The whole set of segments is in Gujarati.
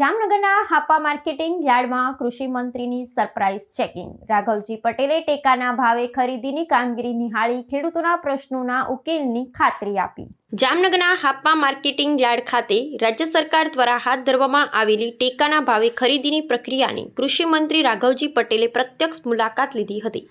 જામનગરના હાપા માર્કેટિંગ યાર્ડમાં કૃષિ મંત્રીની સરપ્રાઇઝ ચેકિંગ. રાઘવજી પટેલે ટેકાના ભાવે ખરીદીની કામગીરી નિહાળી ખેડૂતોના પ્રશ્નોના ઉકેલની ખાતરી આપી. જામનગરના હાપા માર્કેટિંગ યાર્ડ ખાતે રાજ્ય સરકાર દ્વારા હાથ ધરવામાં આવેલી ટેકાના ભાવે ખરીદીની પ્રક્રિયાની કૃષિ મંત્રી રાઘવજી પટેલે પ્રત્યક્ષ મુલાકાત લીધી હતી.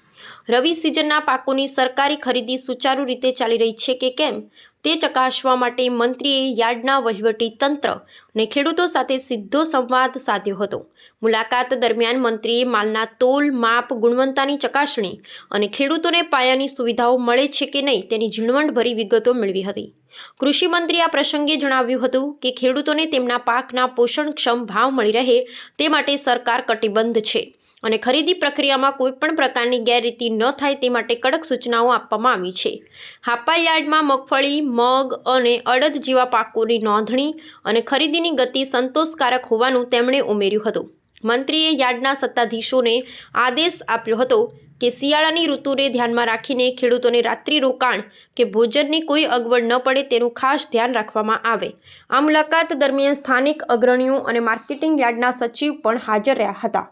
રવિ સિઝનના પાકોની સરકારી ખરીદી સુચારુ રીતે ચાલી રહી છે કે કેમ? તે ચકાસવા માટે મંત્રીએ યાર્ડના વહીવટી તંત્ર અને ખેડૂતો સાથે સીધો સંવાદ સાધ્યો હતો. મુલાકાત દરમિયાન મંત્રીએ માલના તોલ, માપ, ગુણવત્તાની ચકાસણી અને ખેડૂતોને પાયાની સુવિધાઓ મળે છે કે નહીં તેની ઝીણવટભરી વિગતો મેળવી હતી. કૃષિ મંત્રી આ પ્રસંગે જણાવ્યું હતું કે ખેડૂતોને તેમના પાકના પોષણક્ષમ ભાવ મળી રહે તે માટે સરકાર કટિબદ્ધ છે. અને ખરીદી પ્રક્રિયામાં કોઈપણ પ્રકારની ગેરરીતિ ન થાય તે માટે કડક સૂચનાઓ આપવામાં આવી છે. હાપા યાર્ડમાં મગફળી, મગ અને અડદ જેવા પાકોની નોંધણી અને ખરીદીની ગતિ સંતોષકારક હોવાનું તેમણે ઉમેર્યું હતું. મંત્રીએ યાર્ડના સત્તાધીશોને આદેશ આપ્યો હતો કે શિયાળાની ઋતુને ધ્યાનમાં રાખીને ખેડૂતોને રાત્રિ રોકાણ કે ભોજનની કોઈ અગવડ ન પડે તેનું ખાસ ધ્યાન રાખવામાં આવે. આ મુલાકાત દરમિયાન સ્થાનિક અગ્રણીઓ અને માર્કેટિંગ યાર્ડના સચિવ પણ હાજર રહ્યા હતા.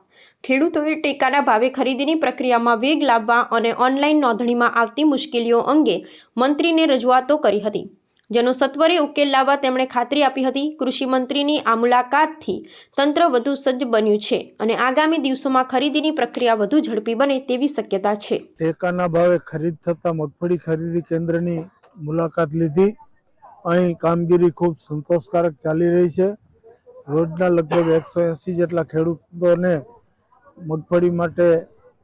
ખેડૂતોએ ટેકાના ભાવે ખરીદીની પ્રક્રિયામાં વેગ લાવવા અને ઓનલાઈન નોંધણીમાં આવતી મુશ્કેલીઓ અંગે મંત્રીને રજૂઆતો કરી હતી. જેનો સત્વરે ઉકેલ લાવવા તેમણે ખાતરી આપી હતી. કૃષિમંત્રીની આ મુલાકાતથી તંત્ર વધુ સજ્જ બન્યું છે અને આગામી દિવસોમાં ખરીદીની પ્રક્રિયા વધુ ઝડપી બને તેવી શક્યતા છે. ટેકાના ભાવે ખરીદ થતા મગફળી ખરીદી કેન્દ્રની મુલાકાત લીધી. અહીં કામગીરી ખૂબ સંતોષકારક ચાલી રહી છે. રોજના લગભગ એકસો એંસી જેટલા ખેડૂતોને મગફળી માટે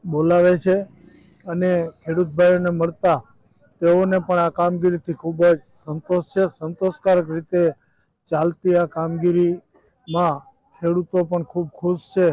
બોલાવે છે અને ખેડૂત ભાઈઓને મળતા તેઓને પણ આ કામગીરીથી ખૂબ જ સંતોષ છે. સંતોષકારક રીતે ચાલતી આ કામગીરીમાં ખેડૂતો પણ ખૂબ ખુશ છે.